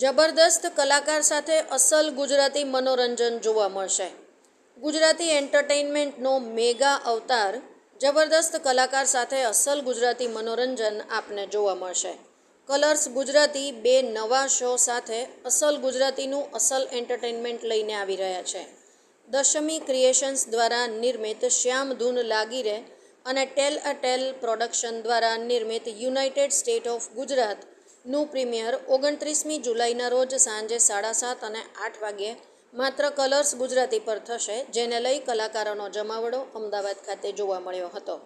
જબરદસ્ત કલાકાર સાથે અસલ ગુજરાતી મનોરંજન જોવા મળશે. ગુજરાતી એન્ટરટેઇનમેન્ટનો મેગા અવતાર જબરદસ્ત કલાકાર સાથે અસલ ગુજરાતી મનોરંજન આપને જોવા મળશે. કલર્સ ગુજરાતી બે નવા શો સાથે અસલ ગુજરાતીનું અસલ એન્ટરટેઇનમેન્ટ લઈને આવી રહ્યા છે. દશમી ક્રિએશન્સ દ્વારા નિર્મિત શ્યામ ધૂન લાગી રહે અને ટેલ અ ટેલ પ્રોડક્શન દ્વારા નિર્મિત યુનાઇટેડ સ્ટેટ ઓફ ગુજરાતનું પ્રીમિયર ઓગણત્રીસમી જુલાઈના રોજ સાંજે સાડા સાત અને આઠ વાગ્યે માત્ર કલર્સ ગુજરાતી પર થશે, જેને લઈ કલાકારોનો જમાવડો અમદાવાદ ખાતે જોવા મળ્યો હતો.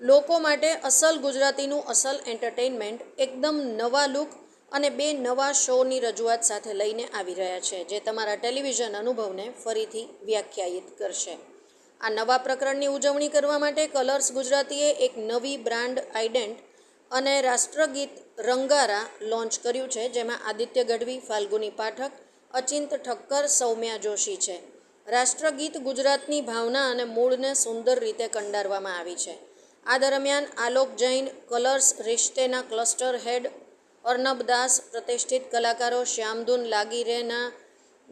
લોકો માટે અસલ ગુજરાતીનું અસલ એન્ટરટેઇનમેન્ટ એકદમ નવા લુક અને બે નવા શોની રજૂઆત સાથે લઈને આવી રહ્યા છે, જે તમારા ટેલિવિઝન અનુભવને ફરીથી વ્યાખ્યાયિત કરશે. આ નવા પ્રકરણની ઉજવણી કરવા માટે કલર્સ ગુજરાતીએ એક નવી બ્રાન્ડ આઇડેન્ટ અને રાષ્ટ્રગીત રંગારા લોન્ચ કર્યું છે, જેમાં આદિત્ય ગઢવી, ફાલ્ગુની પાઠક, અચિંત ઠક્કર, સૌમ્યા જોશી છે. રાષ્ટ્રગીત ગુજરાતની ભાવના અને મૂળને સુંદર રીતે કંડારવામાં આવી છે. આ દરમિયાન આલોક જૈન, કલર્સ રિશ્તેના ક્લસ્ટર હેડ, અર્નબ દાસ, પ્રતિષ્ઠિત કલાકારો શ્યામધૂન લાગી રેના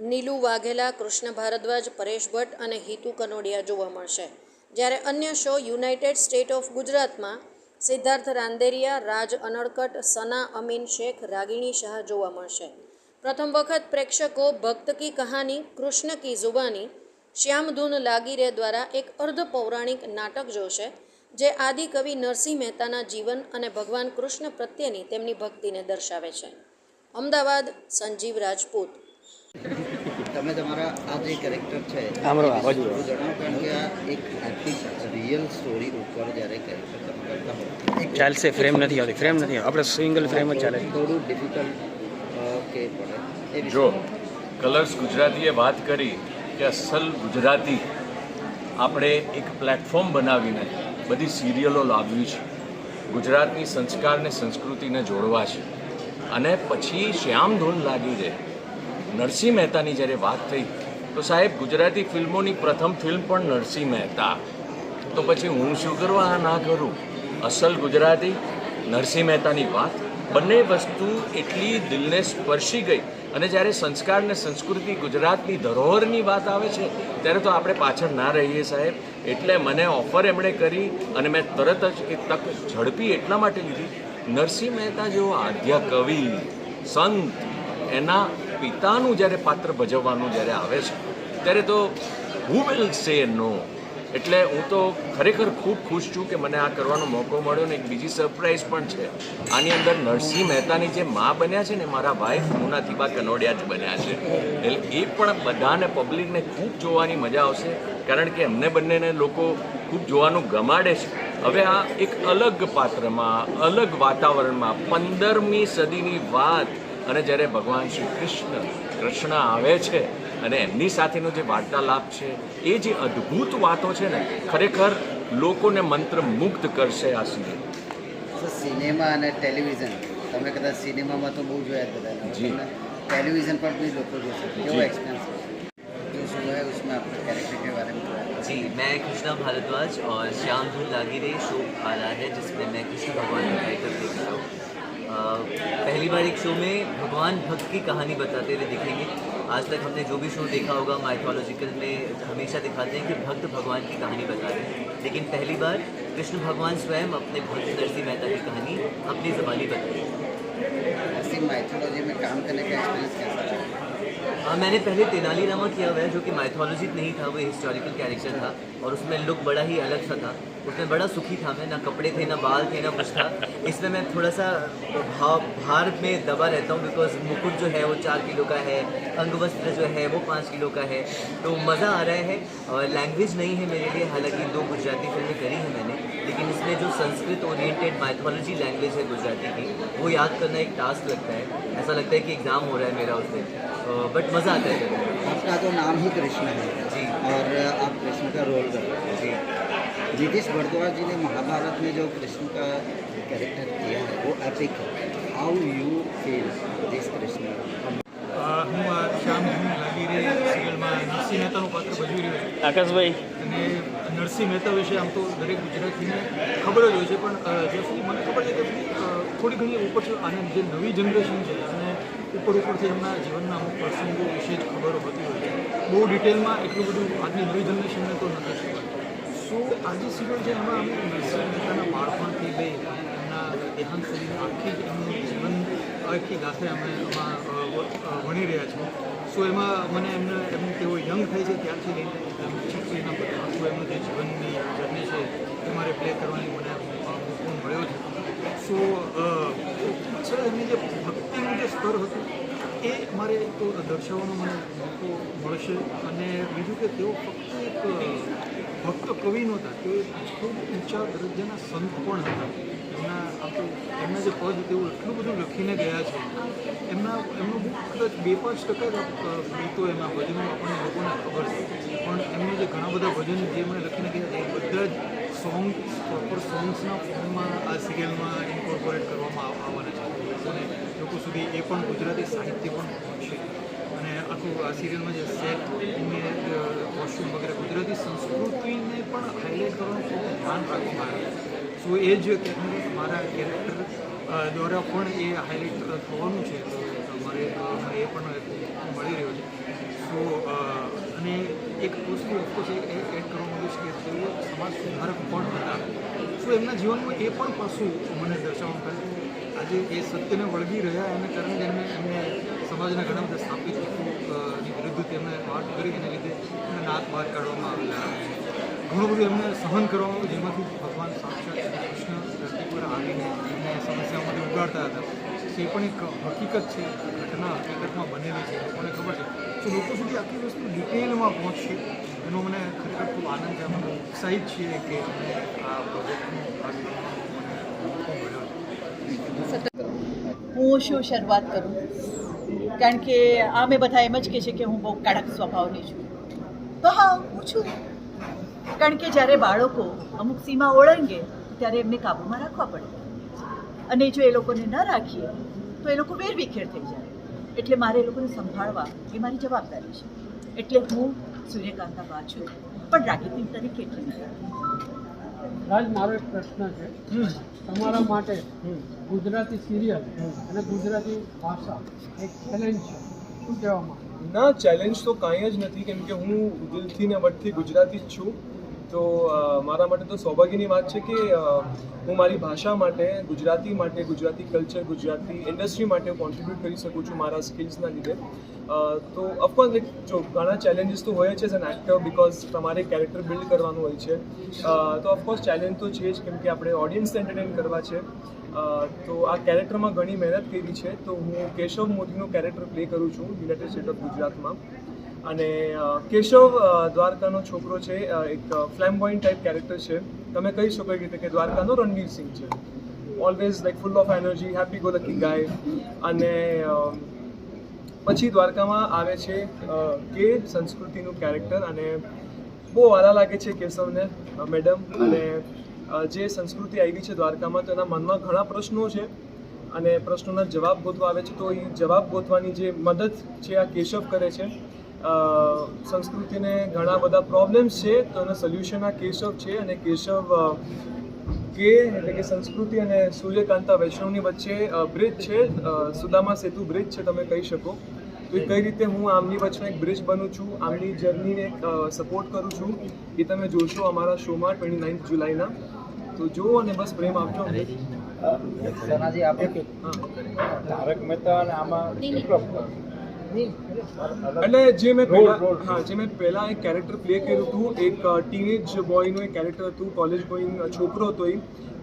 નીલુ વાઘેલા, કૃષ્ણ ભારદ્વાજ, પરેશ ભટ્ટ અને હિતુ કનોડિયા જોવા મળશે. જ્યારે અન્ય શો યુનાઇટેડ સ્ટેટ ઓફ ગુજરાતમાં સિદ્ધાર્થ રાંદેરિયા, રાજ અનડકટ સના અમીન શેખ, રાગીણી શાહ જોવા મળશે. પ્રથમ વખત પ્રેક્ષકો ભક્ત કી કહાની, કૃષ્ણ કી જુબાની શ્યામધૂન લાગી રે દ્વારા એક અર્ધ પૌરાણિક નાટક જોશે, જે આદિકવિ નરસિંહ મહેતાના જીવન અને ભગવાન કૃષ્ણ પ્રત્યેની તેમની ભક્તિને દર્શાવે છે. અમદાવાદ, સંજીવ રાજપૂત. તમે તમારા આ જે કેરેક્ટર છે જણાવો કારણ કે આ એક આખી રિયલ સ્ટોરી ઉપર જ્યારે કેરેક્ટર તમે કરતા હો. ચાલશે ફ્રેમ નથી આવતી ફ્રેમ નથી. આપણે સિંગલ ફ્રેમ જ ચાલે થોડું ડિફિકલ્ટ કે પડે જો કલર્સ ગુજરાતીએ વાત કરી કે અસલ ગુજરાતી આપણે એક પ્લેટફોર્મ બનાવીને બધી સિરિયલો લાવવી છે. ગુજરાતની સંસ્કારને સંસ્કૃતિને જોડવા છે. અને પછી શ્યામ ધૂન લાગી રહે નરસિંહ મહેતાની જ્યારે વાત થઈ, તો સાહેબ ગુજરાતી ફિલ્મોની પ્રથમ ફિલ્મ પણ નરસિંહ મહેતા. તો પછી હું શું કરવા આ ના કરું. અસલ ગુજરાતી નરસિંહ મહેતાની વાત. બંને વસ્તુ એટલી દિલને સ્પર્શી ગઈ. અને જ્યારે સંસ્કાર અને સંસ્કૃતિ ગુજરાતની ધરોહરની વાત આવે છે, ત્યારે તો આપણે પાછળ ના રહીએ સાહેબ. એટલે મને ઓફર એમણે કરી અને મેં તરત જ એ તક ઝડપી એટલા માટે લીધી. નરસિંહ મહેતા જેવો આદ્ય કવિ, સંત, એના પિતાનું જ્યારે પાત્ર ભજવવાનું જ્યારે આવે છે, ત્યારે તો હુ વિલ સે નો એટલે હું તો ખરેખર ખૂબ ખુશ છું કે મને આ કરવાનો મોકો મળ્યો ને એક બીજી સરપ્રાઈઝ પણ છે. આની અંદર નરસિંહ મહેતાની જે મા બન્યા છે ને મારા વાઈફ મુના થીબા કનોડિયા જ બન્યા છે. એટલે એ પણ બધાને પબ્લિકને ખૂબ જોવાની મજા આવશે, કારણ કે એમને બંનેને લોકો ખૂબ જોવાનું ગમાડે છે. હવે આ એક અલગ પાત્રમાં, અલગ વાતાવરણમાં પંદરમી સદીની વાત અને જ્યારે ભગવાન શ્રી કૃષ્ણ કૃષ્ણ આવે છે અને એમની સાથેનો જે વાર્તાલાપ છે એ જે અદ્ભુત વાતો છે ને ખરેખર લોકોને મંત્રમુગ્ધ કરશે આ સિરિયલ તો સિનેમા અને ટેલિવિઝન તમે કદાચ સિનેમામાં તો બહુ જોયા જ બધા જી. टेलीविजन पर भी लोग જોશે કેવો જી. एक्सपीरियंस जो सुना है उसमें आपके कैरेक्टर के बारे में बताया जी मैं कृष्णा भारद्वाज और श्याम धुन लागिरे शो आ रहा है जिसमें मैं कृष्ण भगवान का कैरेक्टर देख रहा हूँ अ, पहली बार एक शो में भगवान भक्त की कहानी बताते हुए दिखेंगे। आज तक हमने जो भी शो देखा होगा माइथोलॉजिकल में हमेशा दिखाते हैं कि भक्त भगवान की कहानी बताते हैं। लेकिन पहली बार कृष्ण भगवान स्वयं अपने भक्त नरसिंह मेहता की कहानी अपनी ज़बानी बताई माइथोलॉजी में काम करने का एक्सपीरियंस कैसा हाँ मैंने पहले तेनालीरामा किया हुआ है जो कि माइथोलॉजी नहीं था वो हिस्टोरिकल कैरेक्टर था और उसमें लुक बड़ा ही अलग सा था। उसमें बड़ा सुखी था मैं ना कपड़े थे ना बाल थे ना कुछ था। इसमें मैं थोड़ा सा भाव भार में दबा रहता हूँ बिकॉज़ मुकुट जो है वो चार किलो का है अंगवस्त्र जो है वो पाँच किलो का है। तो मज़ा आ रहा है और लैंग्वेज नहीं है मेरे लिए हालाँकि दो गुजराती फ़िल्में करी हैं मैंने लेकिन इसमें जो संस्कृत ओरिएंटेड माइथोलॉजी लैंग्वेज है गुजराती की वो याद करना एक टास्क लगता है। ऐसा लगता है कि एग्ज़ाम हो रहा है मेरा उस दिन। बट मज़ा आता है आपका तो नाम ही कृष्ण है। जी। और आप कृष्ण का रोल कर रहे हैं। जी। नीतीश भारद्वाज जी ने महाभारत में जो कृष्ण का कैरेक्टर किया है वो एपिक है how you feel this Krishna અ, હું આ શ્યામ ધૂન લાગી રહી સિરિયલમાં નરસિંહ મહેતાનું પાત્ર ભજવી રહ્યો છું આકાશભાઈ અને નરસિંહ મહેતા વિશે આમ તો દરેક ગુજરાતીને ખબર જ હોય છે પણ અ, જે ફિલ્મ મને ખબર છે કે ફિલ્મ, અ, થોડી ઘણી ઉપર છે અને જે નવી જનરેશન છે અને ઉપર ઉપરથી એમના જીવનના અમુક પ્રસંગો વિશે જ ખબર હોતી હોય છે બહુ ડિટેલમાં એટલું બધું આજની નવી જનરેશનને તો નથી ખબર સો આ જે એમાં અમે નરસિંહ બાળપણથી લઈ એમના દેહાંત સુધી આખી એમનું જીવન આખી ગાથે અમે એમાં ભણી રહ્યા છીએ. સો એમાં મને એમને એમ તેઓ યંગ થાય છે ત્યારથી લઈને બધા આખું એમનું જે જીવનની જર્ની છે એ મારે પ્લે કરવાની મને અ, મળ્યો છે. સો સર એમની જે ભક્તિનું જે સ્તર હતું એ મારે તો દર્શાવવાનો મને મોકો મળશે અને બીજું કે તેઓ ફક્ત એક ભક્ત કવિ નહોતા, તેઓ ખૂબ ઊંચા દરજ્જાના સંત પણ હતા. એમના આપણે એમના જે પદ તેઓ એટલું બધું લખીને ગયા છે. એમના, એમનું બુક કદાચ બે પાંચ ટકા ગીતો એમના ભજનો આપણને લોકોને ખબર છે. પણ એમને જે ઘણા બધા ભજન જે મને લખીને ગયા એ બધા જ સોંગ પ્રોપર સોંગ્સના ફોર્મમાં આ સિરિયલમાં ઇન્કોર્પોરેટ કરવામાં આવ- આવવાના છે. અને લોકો સુધી એ પણ ગુજરાતી સાહિત્ય પણ પહોંચશે અને આખું આ સિરિયલમાં જે સેટ કોસ્ટ્યુમ વગેરે ગુજરાતી સંસ્કૃતિને પણ હાઇલાઇટ કરવાનું ખૂબ ધ્યાન રાખવામાં આવે સો એ જ મારા કેરેક્ટર દ્વારા પણ એ હાઇલાઇટ થવાનું છે. તો મારે એ પણ મળી રહ્યો છે સો અને એક વસ્તુ ઓફકોર્સ એ એડ કરવા માંગીશ કે તેઓ સમાજ સુધારક પણ હતા? સો એમના જીવનમાં એ પણ પાસું મને દર્શાવવા આજે એ સત્યને વળગી રહ્યા, એને કારણે એમને એમને સમાજના ઘણા બધા સ્થાપિત વિરુદ્ધ તેમને વાત કરી, એને લીધે એમને નાક બહાર કાઢવામાં આવેલા ઘણું બધું એમને સહન કરવામાં, જેમાંથી ભગવાન સાક્ષાત કૃષ્ણ ધરતી પર આવીને એમને સમસ્યાઓમાંથી ઉગાડતા હતા. તે પણ એક હકીકત છે ઘટના હકીકતમાં બનેલી છે, લોકોને ખબર છે. તો લોકો સુધી આખી વસ્તુ ડિટેલમાં પહોંચશે. એનો મને ખરેખર ખૂબ આનંદ છે. અમે ઉત્સાહિત છીએ કે અમે આ પ્રોજેક્ટનો ભાગ મને હું શું શરૂઆત કરું? કારણ કે આ મેં બધા એમ જ કહે છે કે હું બહુ કડક સ્વભાવની છું. તો હા, હું છું. કારણ કે જ્યારે બાળકો અમુક સીમા ઓળંગે, ત્યારે એમને કાબૂમાં રાખવા પડે. અને જો એ લોકોને ન રાખીએ, તો એ લોકો વેરવિખેર થઈ જાય. એટલે મારે એ લોકોને સંભાળવા એ મારી જવાબદારી છે. એટલે હું સૂર્યકાંતા બા છું પણ રાગીતી તરીકે એટલી નથી. રાજ મારો એક પ્રશ્ન છે. તમારા માટે ગુજરાતી સિરિયલ અને ગુજરાતી ભાષા એક ચેલેન્જ છે. શું કહેવા માંગો ના ચેલેન્જ તો કાંઈ જ નથી કેમ કે હું દિલથી ને વટથી ગુજરાતી જ છું. તો મારા માટે તો સૌભાગ્યની વાત છે કે હું મારી ભાષા માટે, ગુજરાતી માટે, ગુજરાતી કલ્ચર ગુજરાતી ઇન્ડસ્ટ્રી માટે કોન્ટ્રીબ્યુટ કરી શકું છું મારા સ્કિલ્સના લીધે. તો ઓફકોર્સ લાઈક જો, ઘણા ચેલેન્જીસ તો હોય છે એઝ એન એક્ટર બિકોઝ તમારે કેરેક્ટર બિલ્ડ કરવાનું હોય છે. તો ઓફકોર્સ ચેલેન્જ તો છે જ કેમ કે આપણે ઓડિયન્સને એન્ટરટેન કરવા છે. તો, આ કેરેક્ટરમાં ઘણી મહેનત કરી છે. તો, હું કેશવ મોદીનું કેરેક્ટર પ્લે કરું છું યુનાઇટેડ સ્ટેટ ઓફ ગુજરાતમાં. અને કેશવ દ્વારકાનો છોકરો છે એક એક ફ્લેમ્બોઇન્ટ ટાઈપ કેરેક્ટર છે. તમે કહી શકો એ રીતે કે દ્વારકાનો રણવીર સિંહ છે. Always like full of energy happy go lucky guy અને પછી દ્વારકામાં આવે છે કે સંસ્કૃતિનું કેરેક્ટર અને બહુ વાલા લાગે છે કેશવને મેડમ અને જે સંસ્કૃતિ આવી છે દ્વારકામાં, તો એના મનમાં ઘણા પ્રશ્નો છે. અને પ્રશ્નોના જવાબ ગોતવા આવે છે, તો એ જવાબ ગોતવાની જે મદદ છે આ કેશવ કરે છે સંસ્કૃતિને ઘણા બધા પ્રોબ્લેમ્સ છે તો એનો સોલ્યુશન આ કેશવ છે અને કેશવ કે એટલે કે સંસ્કૃતિ અને સૂર્યકાંતા વૈષ્ણવની વચ્ચે બ્રિજ છે સુદામા સેતુ બ્રિજ છે તમે કહી શકો. તો એ કઈ રીતે હું આમની વચ્ચે એક બ્રિજ બનું છું આમની જર્નીને સપોર્ટ કરું છું એ તમે જોશો અમારા શોમાં ટ્વેન્ટી નાઇન્થ જુલાઈના. તો જુઓ અને બસ પ્રેમ આપજો તારક મહેતા અને આમાં એટલે જે મેં પહેલા હા જે મેં પહેલા એક કેરેક્ટર પ્લે કર્યું હતું એક ટીનેજ બોયનું એક કેરેક્ટર હતું કોલેજ બોય છોકરો હતો એ.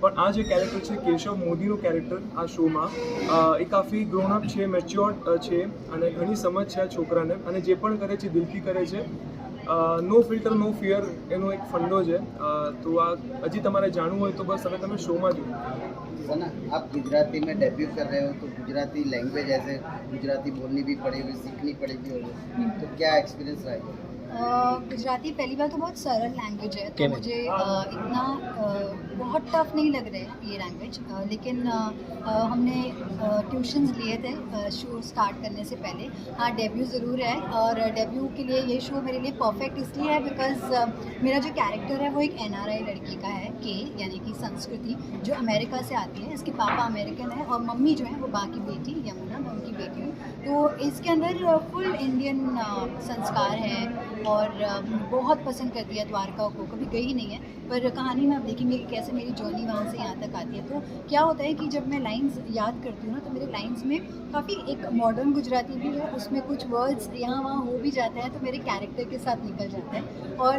પણ આ જે કેરેક્ટર છે કેશવ મોદીનું કેરેક્ટર આ શોમાં એ કાફી ગ્રોનઅપ છે મેચ્યોર્ડ છે અને ઘણી સમજ છે આ છોકરાને. અને જે પણ કરે છે દિલથી કરે છે. નો ફિલ્ટર નો ફિયર એનો એક ફંડો છે. તો આ હજી તમારે જાણવું હોય તો બસ હવે તમે શોમાં જુઓ. આપ ગુજરાતી મેં ડેબ્યુ કર રહ્યો તો हो तो गुजराती लैंग्वेज ऐसे गुजराती बोलनी भी पड़ेगी सीखनी पड़ेगी और तो क्या एक्सपीरियंस रहा है अ, गुजराती पहली बार तो बहुत सरल लैंग्वेज है तो मुझे इतना बहुत टफ नहीं लग रहा है ये लैंग्वेज लेकिन हमने ट्यूशन्स लिए थे शो स्टार्ट करने से पहले। हाँ डेब्यू ज़रूर है और डेब्यू के लिए ये शो मेरे लिए परफेक्ट इसलिए है बिकॉज़ मेरा जो कैरेक्टर है वो एक एनआरआई लड़की का है के यानी कि संस्कृति जो अमेरिका से आती है। इसके पापा अमेरिकन है और मम्मी जो है वो बाकी बेटी यमुना मैं उनकी बेटी हूँ। तो इसके अंदर फुल इंडियन संस्कार है और बहुत पसंद करती है द्वारका को। कभी गई नहीं है, पर कहानी में आप देखेंगे कि कैसे मेरी जर्नी वहाँ से यहाँ तक आती है। तो क्या होता है कि जब मैं लाइंस याद करती हूँ ना तो मेरे लाइंस में काफ़ी एक मॉडर्न गुजराती भी है, उसमें कुछ वर्ड्स यहाँ वहाँ हो भी जाते हैं तो मेरे कैरेक्टर के साथ निकल जाते हैं। और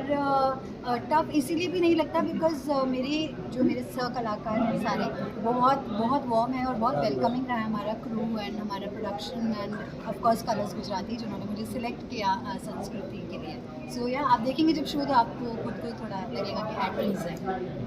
टफ इसीलिए भी नहीं लगता बिकॉज़ मेरे, जो मेरे सह कलाकार हैं सारे, बहुत बहुत वार्म है और बहुत वेलकमिंग रहा है हमारा क्रू एंड हमारा production and of course Colors Gujarati जिन्होंने मुझे सिलेक्ट किया अ, संस्कृति के लिए सो या आप देखेंगे जब शो तो आपको खुद को थोड़ा लगेगा कि ईज है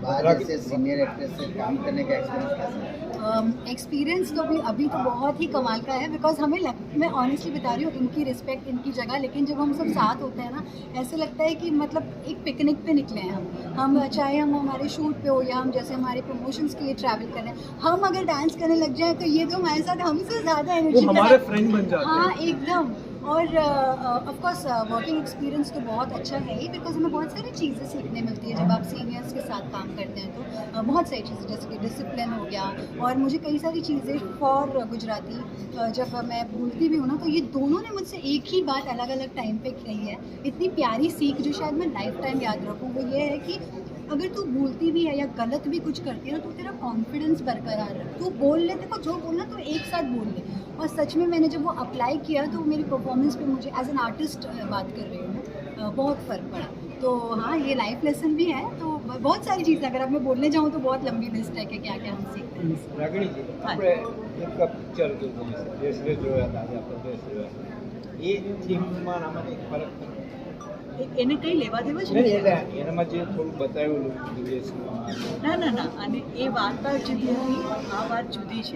बाहर जैसे सीनियर एक्ट्रेस से काम करने का एक्सपीरियंस कैसा है? एक्सपीरियंस तो भी अभी तो बहुत ही कमाल का है बिकॉज़ हमें लग, मैं ऑनेस्टली बता रही हूँ इनकी रिस्पेक्ट इनकी जगह लेकिन जब हम सब साथ होते हैं ना ऐसे लगता है कि मतलब एक पिकनिक पे निकले हैं हम। हम चाहे हम हमारे शूट पे हो या हम जैसे हमारे प्रमोशंस के लिए ट्रैवल कर रहे हैं हम अगर डांस करने लग जाए तो ये तो हमारे साथ हमसे ज़्यादा एनर्जी हमारे फ्रेंड बन जाते हाँ एकदम। और ऑफ़ कोर्स वर्किंग एक्सपीरियंस तो बहुत अच्छा है ही बिकॉज़ हमें बहुत सारी चीज़ें सीखने मिलती है जब आप सीनियर्स के साथ काम करते हैं तो। uh, बहुत सारी चीज़ें जैसे कि डिसिप्लिन हो गया और मुझे कई सारी चीज़ें फॉर गुजराती uh, जब मैं बोलती भी हूँ ना तो ये दोनों ने मुझसे एक ही बात अलग अलग टाइम पे कही है। इतनी प्यारी सीख जो शायद मैं लाइफ टाइम याद रखूँ वो ये है कि अगर तू बोलती भी है या गलत भी कुछ करती है ना तो तेरा कॉन्फिडेंस बरकरार है तू बोल ले देखो जो बोलना तो एक साथ बोल ले। और सच में मैंने जब वो अप्लाई किया तो मेरी परफॉर्मेंस पे मुझे एज एन आर्टिस्ट बात कर रही हूँ बहुत फ़र्क पड़ा। तो हाँ ये लाइफ लेसन भी है तो बहुत सारी चीज़ें अगर अब मैं बोलने जाऊँ तो बहुत लंबी लिस्ट है कि क्या क्या हम सीखते हैं। हाँ ये थीम माना मैंने फ़र्क એને કઈ લેવા દેવા છે એનામાં જે થોડું બતાવેલું ના ના ના. અને એ વાર્તા જુદી હતી આ વાત જુદી છે.